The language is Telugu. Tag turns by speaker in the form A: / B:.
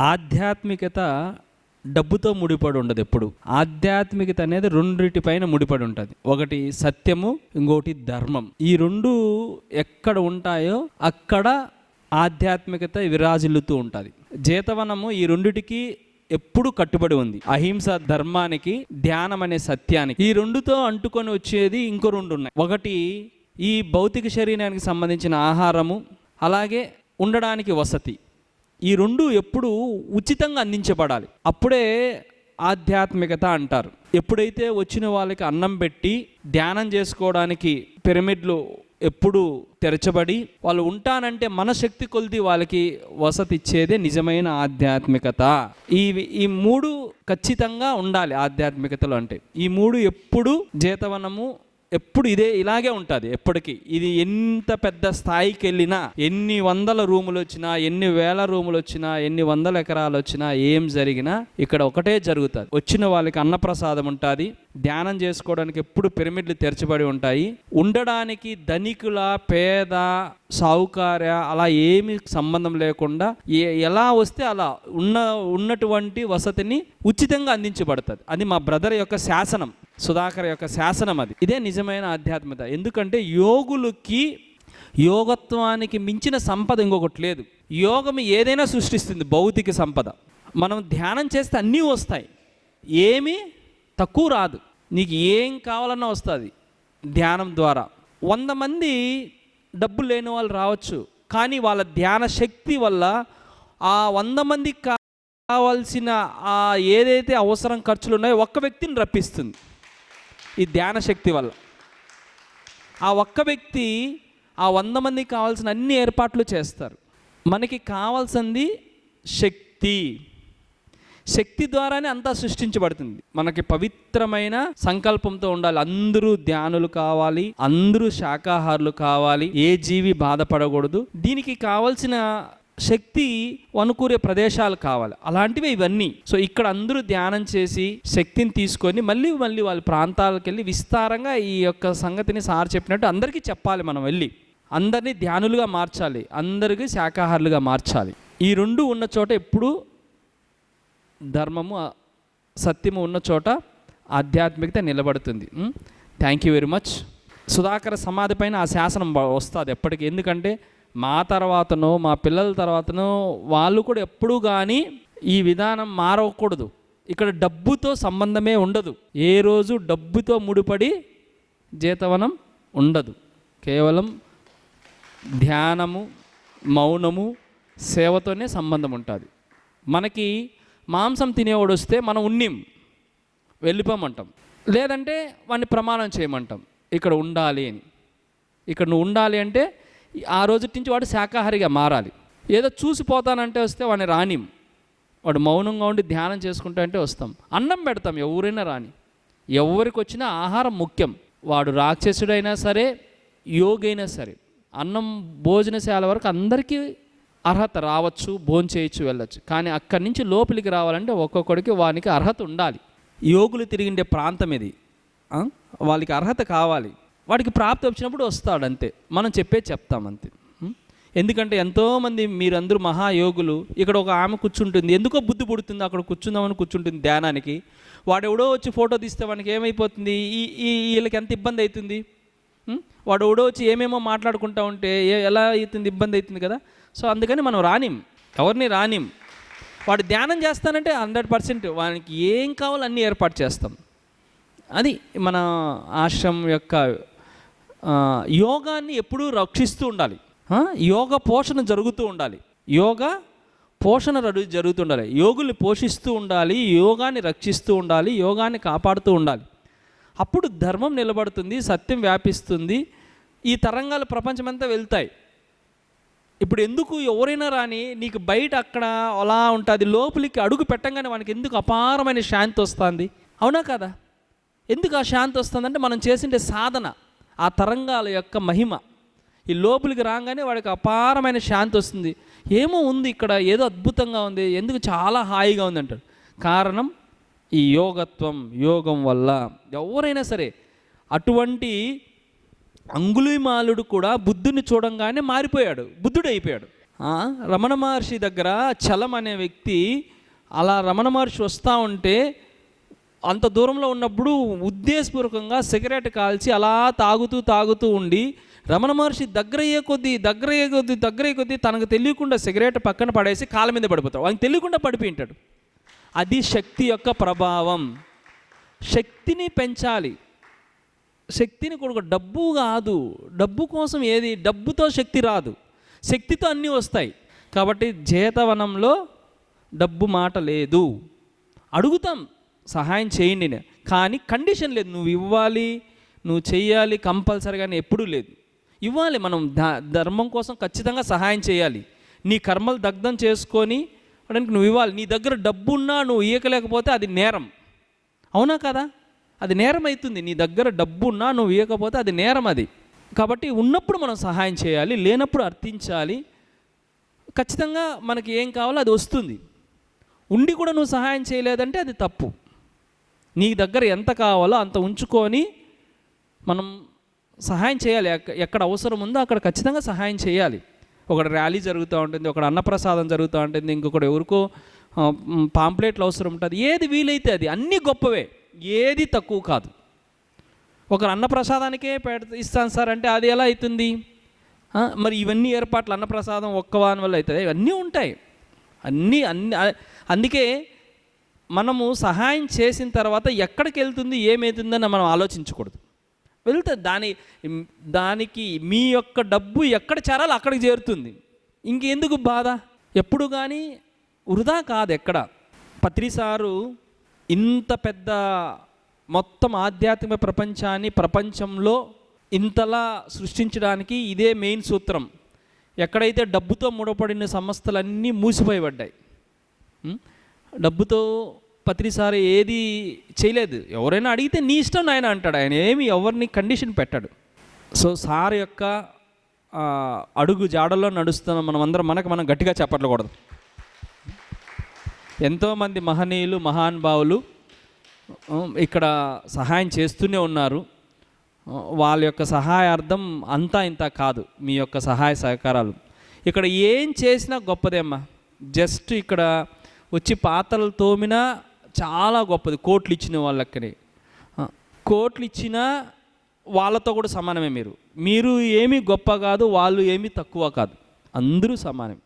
A: ఆధ్యాత్మికత డబ్బుతో ముడిపడి ఉండదు ఎప్పుడు. ఆధ్యాత్మికత అనేది రెండిటిపైన ముడిపడి ఉంటుంది. ఒకటి సత్యము ఇంకోటి ధర్మం. ఈ రెండు ఎక్కడ ఉంటాయో అక్కడ ఆధ్యాత్మికత విరాజిల్లుతూ ఉంటుంది. జీతవనము ఈ రెండిటికి ఎప్పుడు కట్టుబడి ఉంది. అహింస ధర్మానికి ధ్యానం అనే సత్యానికి. ఈ రెండుతో అంటుకొని వచ్చేది ఇంకో రెండు ఉన్నాయి. ఒకటి ఈ భౌతిక శరీరానికి సంబంధించిన ఆహారము అలాగే ఉండడానికి వసతి. ఈ రెండు ఎప్పుడు ఉచితంగా అందించబడాలి. అప్పుడే ఆధ్యాత్మికత అంటారు. ఎప్పుడైతే వచ్చిన వాళ్ళకి అన్నం పెట్టి ధ్యానం చేసుకోవడానికి పిరమిడ్లు ఎప్పుడు తెరచబడి వాళ్ళు ఉంటానంటే మన శక్తి కొలిది వాళ్ళకి వసతి ఇచ్చేదే నిజమైన ఆధ్యాత్మికత. ఈ ఈ మూడు ఖచ్చితంగా ఉండాలి ఆధ్యాత్మికతలు అంటే. ఈ మూడు ఎప్పుడు జీతవనము ఎప్పుడు ఇదే ఇలాగే ఉంటుంది ఎప్పటికీ. ఇది ఎంత పెద్ద స్థాయికి వెళ్ళినా ఎన్ని వందల రూములు వచ్చినా ఎన్ని వేల రూములు వచ్చినా ఎన్ని వందల ఎకరాలు వచ్చినా ఏం జరిగినా ఇక్కడ ఒకటే జరుగుతుంది. వచ్చిన వాళ్ళకి అన్నప్రసాదం ఉంటుంది ధ్యానం చేసుకోవడానికి ఎప్పుడు పిరమిడ్లు తెరచబడి ఉంటాయి. ఉండడానికి ధనికుల పేద సావుకార్య అలా ఏమి సంబంధం లేకుండా ఏ- ఎలా వస్తే అలా ఉన్న ఉన్నటువంటి వసతిని ఉచితంగా అందించబడుతుంది. అది మా బ్రదర్ యొక్క శాసనం. సుధాకర్ యొక్క శాసనం అది. ఇదే నిజమైన ఆధ్యాత్మికత. ఎందుకంటే యోగులకి యోగత్వానికి మించిన సంపద ఇంకొకటి లేదు. యోగం ఏదైనా సృష్టిస్తుంది భౌతిక సంపద. మనం ధ్యానం చేస్తే అన్నీ వస్తాయి. ఏమీ తక్కువ రాదు. నీకు ఏం కావాలన్నా వస్తుంది ధ్యానం ద్వారా. వంద మంది డబ్బు లేని వాళ్ళు రావచ్చు. కానీ వాళ్ళ ధ్యాన శక్తి వల్ల ఆ వంద మందికి కావాల్సిన ఆ ఏదైతే అవసరం ఖర్చులు ఉన్నాయో ఒక్క వ్యక్తిని రప్పిస్తుంది. ఈ ధ్యాన శక్తి వల్ల. ఆ ఒక్క వ్యక్తి ఆ వంద మందికి కావాల్సిన అన్ని ఏర్పాట్లు చేస్తారు. మనకి కావాల్సింది శక్తి. శక్తి ద్వారానే అంతా సృష్టించబడుతుంది. మనకి పవిత్రమైన సంకల్పంతో ఉండాలి. అందరూ ధ్యానులు కావాలి. అందరూ శాకాహారులు కావాలి. ఏ జీవి బాధపడకూడదు. దీనికి కావాల్సిన శక్తి వనుకూరే ప్రదేశాలు కావాలి. అలాంటివి ఇవన్నీ. సో ఇక్కడ అందరూ ధ్యానం చేసి శక్తిని తీసుకొని మళ్ళీ మళ్ళీ వాళ్ళ ప్రాంతాలకు వెళ్ళి విస్తారంగా ఈ యొక్క సంగతిని సార్ చెప్పినట్టు అందరికీ చెప్పాలి మనం వెళ్ళి. అందరినీ ధ్యానులుగా మార్చాలి. అందరికీ శాకాహారులుగా మార్చాలి. ఈ రెండు ఉన్న చోట ఎప్పుడూ ధర్మము సత్యము ఉన్న చోట ఆధ్యాత్మికత నిలబడుతుంది. Thank you very much Sudhakara సమాధి పైన ఆ శాసనం వస్తుంది ఎప్పటికీ. ఎందుకంటే మా తర్వాతనో మా పిల్లల తర్వాతనో వాళ్ళు కూడా ఎప్పుడూ కానీ ఈ విధానం మారకూడదు. ఇక్కడ డబ్బుతో సంబంధమే ఉండదు. ఏ రోజు డబ్బుతో ముడిపడి జీతవనం ఉండదు. కేవలం ధ్యానము మౌనము సేవతోనే సంబంధం ఉంటుంది. మనకి మాంసం తినేవాడు వస్తే మనం ఉన్నిం వెళ్ళిపోమంటాం. లేదంటే వాడిని ప్రమాణం చేయమంటాం. ఇక్కడ ఉండాలి అని. ఇక్కడ నువ్వు ఉండాలి అంటే ఆ రోజు నుంచి వాడు శాకాహారిగా మారాలి. ఏదో చూసిపోతానంటే వస్తే వాడిని రానిం. వాడు మౌనంగా ఉండి ధ్యానం చేసుకుంటా అంటే వస్తాం. అన్నం పెడతాం ఎవరైనా రాని. ఎవరికి వచ్చినా ఆహారం ముఖ్యం. వాడు రాక్షసుడైనా సరే యోగైనా సరే అన్నం భోజనశాల వరకు అందరికీ అర్హత రావచ్చు భోజనం చేయొచ్చు వెళ్ళొచ్చు. కానీ అక్కడి నుంచి లోపలికి రావాలంటే ఒక్కొక్కడికి వానికి అర్హత ఉండాలి. యోగులు తిరిగిండే ప్రాంతం ఇది. వాళ్ళకి అర్హత కావాలి. వాడికి ప్రాప్తి వచ్చినప్పుడు వస్తాడు అంతే. మనం చెప్పే చెప్తాం అంతే. ఎందుకంటే ఎంతోమంది మీరందరూ మహాయోగులు ఇక్కడ ఒక ఆమె కూర్చుంటుంది. ఎందుకో బుద్ధి పుడుతుంది అక్కడ కూర్చుందామని కూర్చుంటుంది ధ్యానానికి. వాడెవడో వచ్చి ఫోటో తీస్తే వానికి ఏమైపోతుంది? ఈ ఈ వీళ్ళకి ఎంత ఇబ్బంది అవుతుంది? వాడు ఎవడో వచ్చి ఏమేమో మాట్లాడుకుంటా ఉంటే ఏ- ఎలా అవుతుంది? ఇబ్బంది అవుతుంది కదా? సో అందుకని మనం రానిం. ఎవరిని రానిం? వాడు ధ్యానం చేస్తానంటే హండ్రెడ్ పర్సెంట్ వానికి ఏం కావాలో అన్నీ ఏర్పాటు చేస్తాం. అది మన ఆశ్రమం యొక్క యోగాన్ని ఎప్పుడూ రక్షిస్తూ ఉండాలి. యోగ పోషణ జరుగుతూ ఉండాలి. యోగ పోషణ రడు జరుగుతూ ఉండాలి. యోగుల్ని పోషిస్తూ ఉండాలి యోగాన్ని రక్షిస్తూ ఉండాలి యోగాన్ని కాపాడుతూ ఉండాలి. అప్పుడు ధర్మం నిలబడుతుంది సత్యం వ్యాపిస్తుంది ఈ తరంగాలు ప్రపంచమంతా వెళ్తాయి. ఇప్పుడు ఎందుకు ఎవరైనా రాని నీకు బయట అక్కడ అలా ఉంటుంది లోపలికి అడుగు పెట్టంగానే మనకి ఎందుకు అపారమైన శాంతి వస్తుంది? అవునా కదా? ఎందుకు ఆ శాంతి వస్తుందంటే మనం చేసిండే సాధన. ఆ తరంగాల యొక్క మహిమ. ఈ లోపలికి రాగానే వాడికి అపారమైన శాంతి వస్తుంది. ఏమో ఉంది ఇక్కడ ఏదో అద్భుతంగా ఉంది ఎందుకు చాలా హాయిగా ఉంది అంటాడు. కారణం ఈ యోగత్వం యోగం వల్ల. ఎవరైనా సరే అటువంటి అంగుళీమాలుడు కూడా బుద్ధుని చూడంగానే మారిపోయాడు బుద్ధుడు అయిపోయాడు రమణ మహర్షి దగ్గర చలం అనే వ్యక్తి అలా రమణ మహర్షి వస్తూ ఉంటే అంత దూరంలో ఉన్నప్పుడు ఉద్దేశపూర్వకంగా సిగరెట్ కాల్చి అలా తాగుతూ తాగుతూ ఉండి రమణ మహర్షి దగ్గర అయ్యే కొద్దీ దగ్గరయ్యే కొద్దీ దగ్గరయ్యే కొద్దీ తనకు తెలియకుండా సిగరెట్ పక్కన పడేసి కాళ్ళ మీద పడిపోతాడు. ఆయనకు తెలియకుండా పడిపోయింటాడు. అది శక్తి యొక్క ప్రభావం. శక్తిని పెంచాలి. శక్తిని కొడుకు డబ్బు కాదు. డబ్బు కోసం ఏది? డబ్బుతో శక్తి రాదు. శక్తితో అన్నీ వస్తాయి. కాబట్టి జేతవనంలో డబ్బు మాట లేదు. అడుగుతాం. సహాయం చేయండి కానీ కండిషన్ లేదు. నువ్వు ఇవ్వాలి నువ్వు చేయాలి కంపల్సరీగా ఎప్పుడూ లేదు. ఇవ్వాలి మనం. ధ- ధర్మం కోసం ఖచ్చితంగా సహాయం చేయాలి. నీ కర్మలు దగ్ధం చేసుకొని అడానికి నువ్వు ఇవ్వాలి. నీ దగ్గర డబ్బు ఉన్నా నువ్వు ఇయ్యకలేకపోతే అది నేరం. అవునా కదా? అది నేరం అవుతుంది. నీ దగ్గర డబ్బు ఉన్నా నువ్వు ఇవ్వకపోతే అది నేరం అది. కాబట్టి ఉన్నప్పుడు మనం సహాయం చేయాలి. లేనప్పుడు అర్థించాలి. ఖచ్చితంగా మనకి ఏం కావాలో అది వస్తుంది. ఉండి కూడా నువ్వు సహాయం చేయలేదంటే అది తప్పు. నీ దగ్గర ఎంత కావాలో అంత ఉంచుకొని మనం సహాయం చేయాలి. ఎక్క- ఎక్కడ అవసరం ఉందో అక్కడ ఖచ్చితంగా సహాయం చేయాలి. ఒకటి ర్యాలీ జరుగుతూ ఉంటుంది ఒకటి అన్నప్రసాదం జరుగుతూ ఉంటుంది ఇంకొకటి ఎవరికో పాంప్లెట్లు అవసరం ఉంటుంది. ఏది వీలైతే అది అన్నీ గొప్పవే. ఏది తక్కువ కాదు. ఒకరు అన్నప్రసాదానికే పెడ ఇస్తాను సార్ అంటే అది ఎలా అవుతుంది? మరి ఇవన్నీ ఏర్పాట్లు అన్నప్రసాదం ఒక్క వాని వల్ల అవుతుంది? ఇవన్నీ ఉంటాయి. అన్నీ అన్ని అందుకే మనము సహాయం చేసిన తర్వాత ఎక్కడికి వెళ్తుంది ఏమవుతుందని మనం ఆలోచించకూడదు. వెళ్తుంది దాని దానికి మీ యొక్క డబ్బు ఎక్కడ చేరాలో అక్కడికి చేరుతుంది. ఇంకెందుకు బాధ? ఎప్పుడు కానీ వృధా కాదు ఎక్కడ. పత్రిసారు ఇంత పెద్ద మొత్తం ఆధ్యాత్మిక ప్రపంచాన్ని ప్రపంచంలో ఇంతలా సృష్టించడానికి ఇదే మెయిన్ సూత్రం. ఎక్కడైతే డబ్బుతో ముడపడిన సంస్థలన్నీ మూసిపోయబడ్డాయి. డబ్బుతో పత్రిసారి ఏది చేయలేదు. ఎవరైనా అడిగితే నీ ఇష్టం ఆయన అంటాడు. ఆయన ఏమి ఎవరిని కండిషన్ పెట్టాడు. సో సార్ యొక్క అడుగు జాడల్లో నడుస్తున్న మనం అందరం మనకు మనం గట్టిగా చెప్పట్లకూడదు. ఎంతోమంది మహనీయులు మహానుభావులు ఇక్కడ సహాయం చేస్తూనే ఉన్నారు. వాళ్ళ యొక్క సహాయార్థం అంతా ఇంత కాదు. మీ యొక్క సహాయ సహకారాలు. ఇక్కడ ఏం చేసినా గొప్పదేమ్మా జస్ట్ ఇక్కడ వచ్చి పాత్రలు తోమినా చాలా గొప్పది. కోట్లు ఇచ్చిన వాళ్ళక్కనే కోట్లు ఇచ్చినా వాళ్ళతో కూడా సమానమే మీరు. మీరు ఏమీ గొప్ప కాదు వాళ్ళు ఏమీ తక్కువ కాదు. అందరూ సమానం